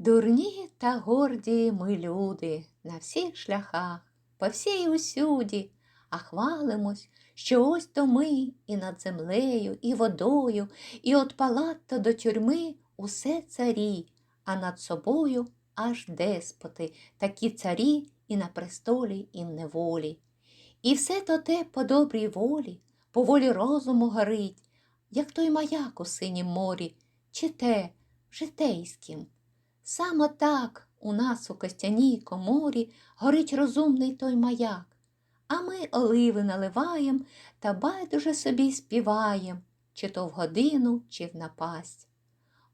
Дурні та горді ми люди на всіх шляхах, по всій усюді, а хвалимось, що ось то ми і над землею, і водою, і от палата до тюрми усе царі, а над собою аж деспоти, такі царі і на престолі, і в неволі. І все то те по добрій волі, по волі розуму горить, як той маяк у синім морі, чи те житейськім. Саме так у нас у костяній коморі горить розумний той маяк, а ми оливи наливаєм та байдуже собі співаєм, чи то в годину, чи в напасть.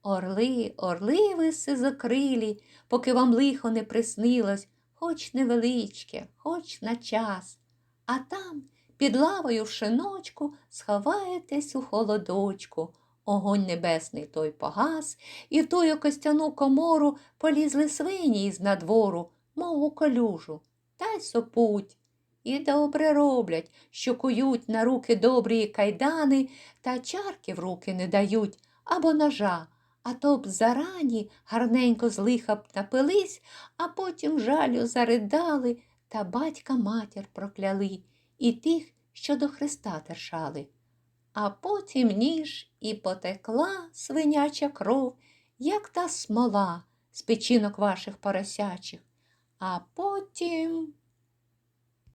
Орли, орли ви сизокрилі, поки вам лихо не приснилось, хоч невеличке, хоч на час, а там під лавою в шиночку сховаєтесь у холодочку. Огонь небесний той погас, і в тую костяну комору полізли свині із надвору, мов у колюжу, та й сопуть. І добре роблять, що кують на руки добрі кайдани, та чарки в руки не дають або ножа, а то б зарані гарненько з лиха б напились, а потім жалю заридали та батька матір прокляли і тих, що до Христа тершали. А потім ніж і потекла свиняча кров, як та смола з печінок ваших поросячих. А потім